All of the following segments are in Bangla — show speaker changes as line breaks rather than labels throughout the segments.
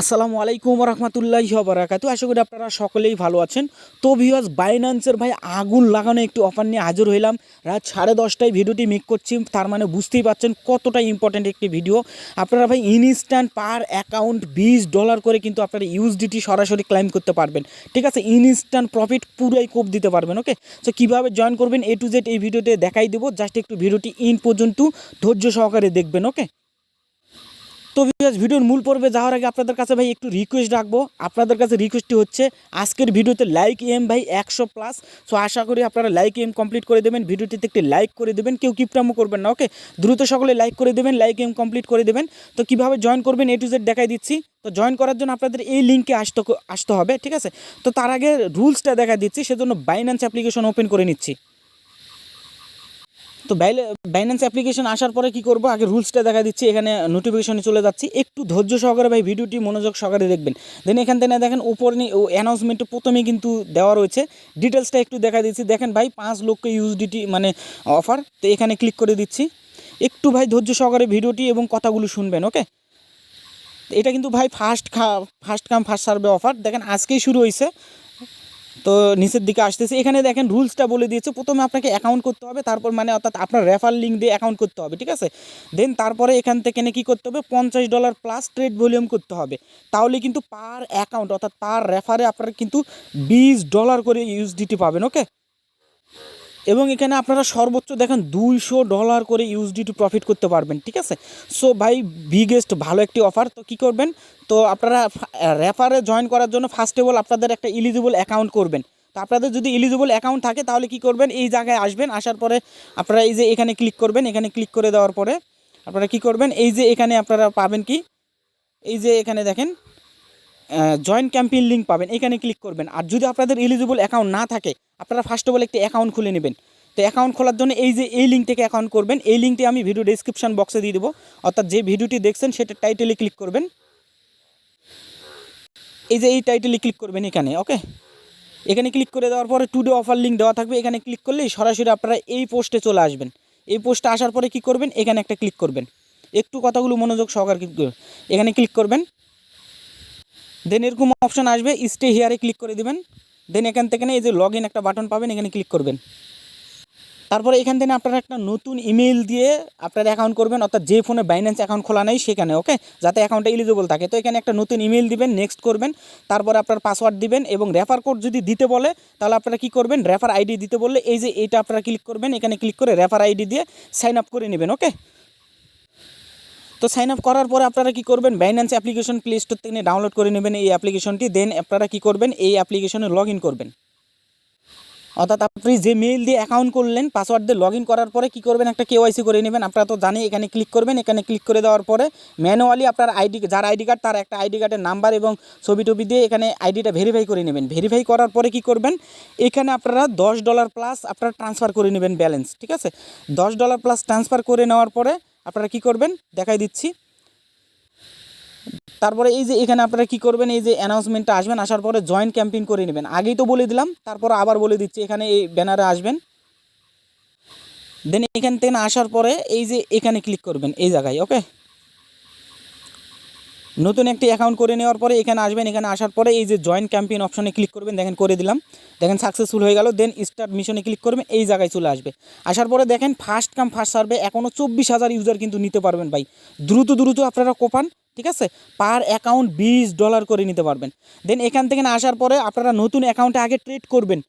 আসসালামু আলাইকুম রহমতুল্লাহ বারাকাতু আশা করি আপনারা সকলেই ভালো আছেন। তো ভিউয়ার্স বাইন্যান্সের ভাই আগুন লাগানো একটি অফার নিয়ে হাজির হইলাম। রাত সাড়ে দশটায় ভিডিওটি মেক করছি, তার মানে বুঝতেই পারছেন কতটা ইম্পর্ট্যান্ট একটি ভিডিও আপনারা ভাই ইনস্ট্যান্ট পার অ্যাকাউন্ট বিশ ডলার করে কিন্তু আপনারা ইউএসডিটি সরাসরি ক্লাইম করতে পারবেন। ঠিক আছে ইনস্ট্যান্ট প্রফিট পুরোই কোপ দিতে পারবেন ওকে তো কীভাবে জয়েন করবেন এ টু জেড এই ভিডিওতে দেখাই দেবো। জাস্ট একটু ভিডিওটি ইন পর্যন্ত ধৈর্য সহকারে দেখবেন ওকে তো ভিডিওর মূল পর্বে যাওয়ার আগে আপনাদের কাছে ভাই একটু রিকোয়েস্ট রাখব। আপনাদের কাছে রিকোয়েস্টটি হচ্ছে, আজকের ভিডিওতে লাইক এম ভাই একশো প্লাস সো আশা করি আপনারা লাইক এম কমপ্লিট করে দেবেন। ভিডিওটিতে একটি লাইক করে দেবেন। কেউ কিপটামো করবেন না ওকে দ্রুত সকলে লাইক করে দেবেন লাইক এম কমপ্লিট করে দেবেন। তো কীভাবে জয়েন করবেন এ টু জেড দেখাই দিচ্ছি। তো জয়েন করার জন্য আপনাদের এই লিঙ্কে আসতে আসতে হবে, ঠিক আছে? তো তার আগে রুলসটা দেখা দিচ্ছি, সেজন্য বাইন্যান্স অ্যাপ্লিকেশন ওপেন করে নিচ্ছি। তো বাইন্যান্স অ্যাপ্লিকেশন আসার পরে কি করব? আগে রুলসটা দেখা দিচ্ছি, এখানে নোটিফিকেশনে চলে যাচ্ছি। একটু ধৈর্য সহকারে ভাই ভিডিওটি মনোযোগ সহকারে দেখবেন। দেন এখান থেকে দেখেন, উপর নিয়ে ও অ্যানাউন্সমেন্টে প্রথমেই কিন্তু দেওয়া রয়েছে। ডিটেলসটা একটু দেখা দিচ্ছি। দেখেন ভাই, পাঁচ লক্ষ ইউএসডিটি মানে অফার তো এখানে ক্লিক করে দিচ্ছি। একটু ভাই ধৈর্য সহকারে ভিডিওটি এবং কথাগুলো শুনবেন ওকে এটা কিন্তু ভাই ফার্স্ট খা first come first serve offer দেখেন, আজকেই শুরু হয়েছে তো নিচের দিকে আসতেছে। এখানে দেখেন রুলসটা বলে দিয়েছে, প্রথমে আপনাকে অ্যাকাউন্ট করতে হবে, তারপর মানে অর্থাৎ আপনার রেফার লিঙ্ক দিয়ে অ্যাকাউন্ট করতে হবে, ঠিক আছে? দেন তারপরে এখান থেকে কী করতে হবে? পঞ্চাশ ডলার প্লাস ট্রেড ভলিউম করতে হবে। তাহলে কিন্তু পার অ্যাকাউন্ট অর্থাৎ পার রেফারে আপনার কিন্তু বিশ ডলার করে ইউএসডিটি পাবেন ওকে এবং এখানে আপনারা সর্বোচ্চ দেখেন দুইশো ডলার করে ইউএসডিটি প্রফিট করতে পারবেন, ঠিক আছে? সো ভাই বিগেস্ট ভালো একটি অফার তো কী করবেন? তো আপনারা রেফারে জয়েন করার জন্য ফার্স্ট অফ অল আপনাদের একটা ইলিজিবল অ্যাকাউন্ট করবেন। তো আপনাদের যদি ইলিজিবল অ্যাকাউন্ট থাকে, তাহলে কি করবেন? এই জায়গায় আসবেন, আসার পরে আপনারা এই যে এখানে ক্লিক করবেন, এখানে ক্লিক করে দেওয়ার পরে আপনারা কি করবেন? এই যে এখানে আপনারা পাবেন কি? এই যে এখানে দেখেন জয়েন্ট ক্যাম্পেইন লিঙ্ক পাবেন, এখানে ক্লিক করবেন। আর যদি আপনাদের এলিজিবল অ্যাকাউন্ট না থাকে আপনারা ফার্স্ট অফ অল একটি অ্যাকাউন্ট খুলে নেবেন। তো অ্যাকাউন্ট খোলার জন্য এই যে এই লিঙ্ক থেকে অ্যাকাউন্ট করবেন, এই লিঙ্কটি আমি ভিডিও ডিসক্রিপশন বক্সে দিয়ে দেবো। অর্থাৎ যে ভিডিওটি দেখছেন, সেটা টাইটেলে ক্লিক করবেন। এই যে এই টাইটেলে ক্লিক করবেন এখানে ওকে এখানে ক্লিক করে দেওয়ার পরে টুডে অফার লিঙ্ক দেওয়া থাকবে। এখানে ক্লিক করলেই সরাসরি আপনারা এই পোস্টে চলে আসবেন। এই পোস্টে আসার পরে কি করবেন? এখানে একটা ক্লিক করবেন। একটু কথাগুলো মনোযোগ সহকার ক্লিক করবেন এখানে ক্লিক করবেন। দেন এরকম অপশান আসবে স্টে হেয়ারে ক্লিক করে দেবেন। দেন এখান থেকে এই যে লগ ইন একটা বাটন পাবেন, এখানে ক্লিক করবেন। তারপরে এখান থেকে আপনারা একটা নতুন ইমেল দিয়ে আপনার অ্যাকাউন্ট করবেন, অর্থাৎ যে ফোনে বাইন্যান্স অ্যাকাউন্ট খোলা নেই সেখানে ওকে যাতে অ্যাকাউন্টটা এলিজিবল থাকে। তো এখানে একটা নতুন ইমেল দিবেন নেক্সট করবেন, তারপরে আপনার পাসওয়ার্ড দিবেন এবং রেফার কোড যদি দিতে বলে, তাহলে আপনারা কী করবেন? রেফার আইডি দিতে বললে এই যে এইটা আপনারা ক্লিক করবেন, এখানে ক্লিক করে রেফার আইডি দিয়ে সাইন আপ করে নেবেন ওকে তো সাইন আপ করার পরে আপনারা কী করবেন? বাইন্যান্স অ্যাপ্লিকেশন প্লে স্টোর থেকে ডাউনলোড করে নেবেন এই অ্যাপ্লিকেশনটি দেন আপনারা কী করবেন? এই অ্যাপ্লিকেশনে লগ করবেন। অর্থাৎ আপনি যে মেইল দিয়ে অ্যাকাউন্ট করলেন পাসওয়ার্ড দিয়ে লগ করার পরে কী করবেন? একটা কেওয়াইসি করে নেবেন। আপনারা তো জানি এখানে ক্লিক করবেন। এখানে ক্লিক করে দেওয়ার পরে ম্যানুয়ালি আপনার আইডি যার আইডি কার্ড তার একটা আইডি কার্ডের নাম্বার এবং ছবি টবি দিয়ে এখানে আইডিটা ভেরিফাই করে নেবেন। ভেরিফাই করার পরে কি করবেন? এখানে আপনারা দশ ডলার প্লাস আপনারা ট্রান্সফার করে নেবেন ব্যালেন্স ঠিক আছে? দশ ডলার প্লাস ট্রান্সফার করে নেওয়ার পরে আপনারা কি করবেন? দেখাই দিচ্ছি। তারপরে এই যে এখানে আপনারা কি করবেন? এই যে অ্যানাউন্সমেন্টটা আসবেন, আসার পরে জয়েন্ট ক্যাম্পিং করে নেবেন। আগেই তো বলে দিলাম, তারপর আবার বলে দিচ্ছি, এখানে এই ব্যানারে আসবেন। দেন এখান থেকে আসার পরে এই যে এখানে ক্লিক করবেন, এই জায়গায় ওকে নতুন একটি অ্যাকাউন্ট করে নেওয়ার পরে এখানে আসবেন, এখানে আসার পরে এই যে জয়েন্ট ক্যাম্পেইন অপশনে ক্লিক করবেন, দেখেন করে দিলাম। দেখেন সাকসেসফুল হয়ে গেল দেন স্টার্ট মিশনে ক্লিক করবেন, এই জায়গায় চলে আসবে। আসার পরে দেখেন ফার্স্ট কাম ফার্স্ট সার্ভে এখনও চব্বিশ হাজার ইউজার কিন্তু নিতে পারবেন ভাই। দ্রুত দ্রুত আপনারা কোপান ঠিক আছে? পার অ্যাকাউন্ট বিশ ডলার করে নিতে পারবেন। দেন এখান থেকে আসার পরে আপনারা নতুন অ্যাকাউন্টে আগে ট্রেড করবেন।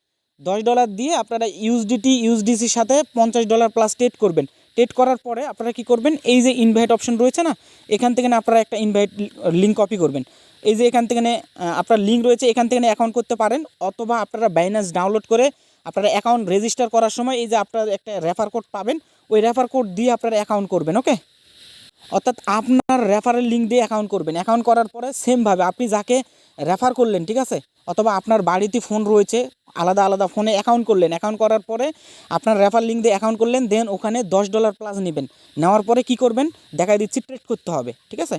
দশ ডলার দিয়ে আপনারা ইউএসডিটি ইউএসডিসির সাথে পঞ্চাশ ডলার প্লাস ট্রেড করবেন। ট্রেড করার পরে আপনারা কি করবেন? এই যে ইনভাইট অপশন রয়েছে না, এখান থেকে আপনারা একটা ইনভাইট লিঙ্ক কপি করবেন। এই যে এখান থেকে আপনার লিঙ্ক রয়েছে, এখান থেকে অ্যাকাউন্ট করতে পারেন, অথবা আপনারা বাইন্যান্স ডাউনলোড করে আপনারা অ্যাকাউন্ট রেজিস্টার করার সময় এই যে আপনার একটা রেফার কোড পাবেন, ওই রেফার কোড দিয়ে আপনারা অ্যাকাউন্ট করবেন ওকে অর্থাৎ আপনার রেফারের লিঙ্ক দিয়ে অ্যাকাউন্ট করবেন। অ্যাকাউন্ট করার পরে সেমভাবে আপনি যাকে রেফার করলেন, ঠিক আছে? অথবা আপনার বাড়িতে ফোন রয়েছে আলাদা আলাদা ফোনে অ্যাকাউন্ট করলেন। অ্যাকাউন্ট করার পরে আপনার রেফার লিঙ্ক দিয়ে অ্যাকাউন্ট করলেন দেন ওখানে দশ ডলার প্লাস নেবেন। নেওয়ার পরে কি করবেন? দেখাই দিচ্ছি ট্রেড করতে হবে, ঠিক আছে?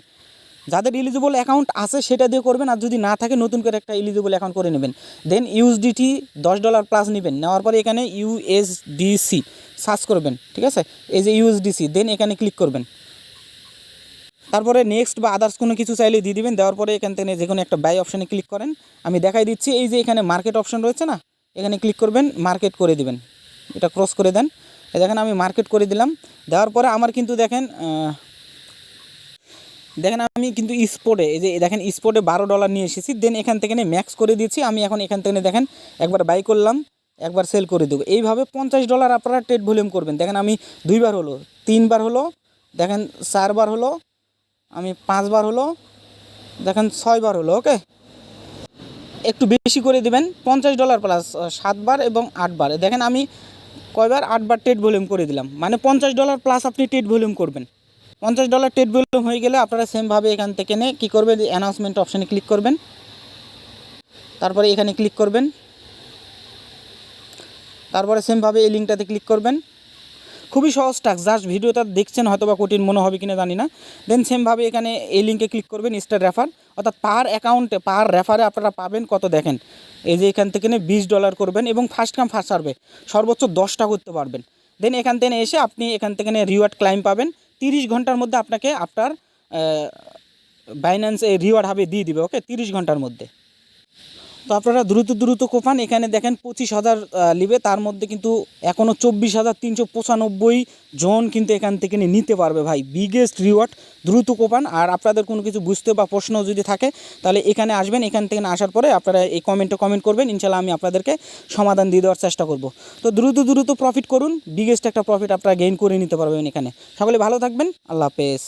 যাদের ইলিজিবল অ্যাকাউন্ট আছে, সেটা দিয়ে করবেন, আর যদি না থাকে, নতুন করে একটা ইলিজিবল অ্যাকাউন্ট করে নেবেন। দেন ইউএসডিটি দশ ডলার প্লাস নেবেন। নেওয়ার পরে এখানে ইউএসডিসি সার্চ করবেন, ঠিক আছে? এই যে ইউএসডিসি দেন এখানে ক্লিক করবেন। তারপরে নেক্সট বা আদার্স কোনো কিছু চাইলে দিয়ে দিবেন। দেওয়ার পরে এখান থেকে যে কোনো একটা বাই অপশানে ক্লিক করেন। আমি দেখাই দিচ্ছি, এই যে এখানে মার্কেট অপশান রয়েছে না? এখানে ক্লিক করবেন মার্কেট করে দিবেন। এটা ক্রস করে দেন। দেখেন আমি মার্কেট করে দিলাম। দেওয়ার পরে আমার কিন্তু দেখেন দেখেন আমি কিন্তু স্পোর্টে এই যে দেখেন স্পোর্টে বারো ডলার নিয়ে এসেছি। দেন এখান থেকে ম্যাক্স করে দিয়েছি। আমি এখন এখান থেকে দেখেন একবার বাই করলাম, একবার সেল করে দেবো। এইভাবে পঞ্চাশ ডলার আপনারা ট্রেড ভলিউম করবেন। দেখেন আমি দুইবার হলো, তিনবার হলো, দেখেন চারবার হলো, আমি পাঁচবার হলো, দেখেন ছয়বার হলো ওকে একটু বেশি করে দেবেন, পঞ্চাশ ডলার প্লাস সাতবার এবং আটবার। দেখেন আমি কয়বার? আটবার টেট ভলিউম করে দিলাম। মানে পঞ্চাশ ডলার প্লাস আপনি টেট ভলিউম করবেন। পঞ্চাশ ডলার টেট ভলিউম হয়ে গেলে আপনারা সেমভাবে এখান থেকে নে, কী করবেন? অ্যানাউন্সমেন্ট অপশানে ক্লিক করবেন। তারপরে এখানে ক্লিক করবেন। তারপরে সেমভাবে এই লিঙ্কটাতে ক্লিক করবেন। খুবই সহজ টাস্ক জাস্ট ভিডিওটা দেখছেন হয়তো বা কঠিন মনে হবে কিনা জানি না। দেন সেমভাবে এখানে এই লিঙ্কে ক্লিক করবেন স্টার রেফার অর্থাৎ পার অ্যাকাউন্টে পার রেফারে আপনারা পাবেন কত দেখেন। এই যে এখান থেকে বিশ ডলার করবেন এবং ফার্স্ট কাম ফার্স্ট সার্ভে সর্বোচ্চ দশটা করতে পারবেন। দেন এখান থেকে এসে আপনি এখান থেকে রিওয়ার্ড ক্লাইম পাবেন। তিরিশ ঘণ্টার মধ্যে আপনাকে আপনার বাইন্যান্স এই রিওয়ার্ড হবে, দিয়ে দিবে ওকে তিরিশ ঘণ্টার মধ্যে। তো আপনারা দ্রুত দ্রুত কোপান। এখানে দেখেন পঁচিশ হাজার লিবে। তার মধ্যে কিন্তু এখনও চব্বিশ হাজার তিনশো পঁচানব্বই জন কিন্তু এখান থেকে নিতে পারবে ভাই। বিগেস্ট রিওয়ার্ড দ্রুত কোপান। আর আপনাদের কোনো কিছু বুঝতে বা প্রশ্ন যদি থাকে, তাহলে এখানে আসবেন। এখান থেকে আসার পরে আপনারা এই কমেন্টে কমেন্ট করবেন। ইনশাল্লাহ আমি আপনাদেরকে সমাধান দিয়ে দেওয়ার চেষ্টা করব। তো দ্রুত দ্রুত প্রফিট করুন। বিগেস্ট একটা প্রফিট আপনারা গেইন করে নিতে পারবেন এখানে। সকলে ভালো থাকবেন। আল্লাহ হাফেজ।